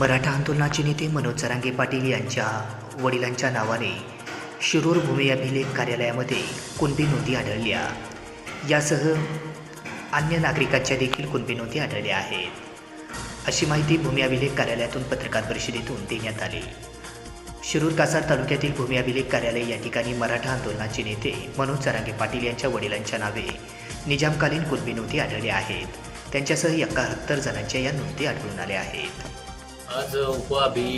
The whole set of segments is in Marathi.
मराठा आंदोलनाचे नेते मनोज जरांगे पाटील यांच्या वडिलांच्या नावाने शिरूर भूमी अभिलेख कार्यालयामध्ये कुणबी नोंदी आढळल्या. यासह अन्य नागरिकांच्या देखील कुणबी नोंदी आढळल्या आहेत. अशी माहिती भूमी अभिलेख कार्यालयातून पत्रकार परिषदेतून देण्यात आली. शिरूर कासार तालुक्यातील भूमी अभिलेख कार्यालय या ठिकाणी मराठा आंदोलनाचे नेते मनोज जरांगे पाटील यांच्या वडिलांच्या नावे निजामकालीन कुणबी नोंदी आढळल्या आहेत. त्यांच्यासह एकाहत्तर जणांच्या या नोंदी आढळून आल्या आहेत. आज उपअभि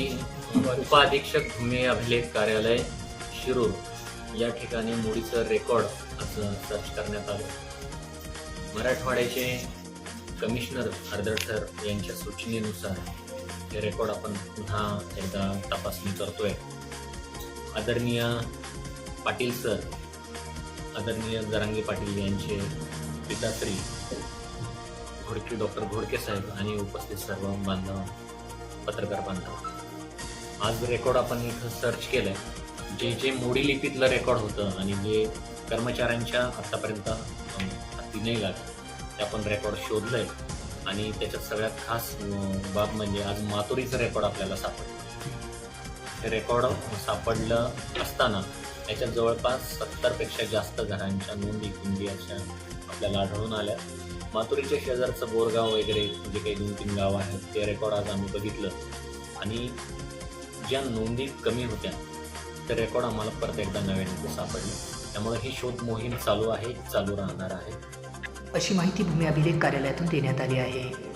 उपअधीक्षक भूमी अभिलेख कार्यालय शिरूर. या ठिकाणी मुडीचं रेकॉर्ड असं सर्च करण्यात आलं. मराठवाड्याचे कमिशनर हरदर सर यांच्या सूचनेनुसार हे रेकॉर्ड आपण पुन्हा एकदा तपासणी करतोय. आदरणीय पाटील सर आदरणीय जरांगे पाटील यांचे पिताश्री घोडके डॉक्टर घोडके साहेब आणि उपस्थित सर्व बांधव पत्रकार बांधव आज रेकॉर्ड आपण इथं सर्च केलंय. जे जे मोडी लिपीतलं रेकॉर्ड होतं आणि जे कर्मचाऱ्यांच्या आत्तापर्यंत हाती नाही लागलं ते आपण रेकॉर्ड शोधलंय. आणि त्याच्यात सगळ्यात खास बाब म्हणजे आज मातुरीचं रेकॉर्ड आपल्याला सापडलं. हे रेकॉर्ड सापडलं असताना याच्यात जवळपास सत्तरपेक्षा जास्त घरांच्या नोंदी कुंडी अशा आपल्याला आढळून आल्या. माथुरीच्या शेजारचं बोरगाव वगैरे जे काही दोन तीन गाव आहेत ते रेकॉर्ड आज आम्ही बघितलं. आणि ज्या नोंदी कमी होत्या ते रेकॉर्ड आम्हाला परत एकदा नव्याने ते सापडले त्यामुळे ही शोध मोहीम चालू आहे चालू राहणार आहे. अशी माहिती भूमी अभिलेख कार्यालयातून देण्यात आली आहे.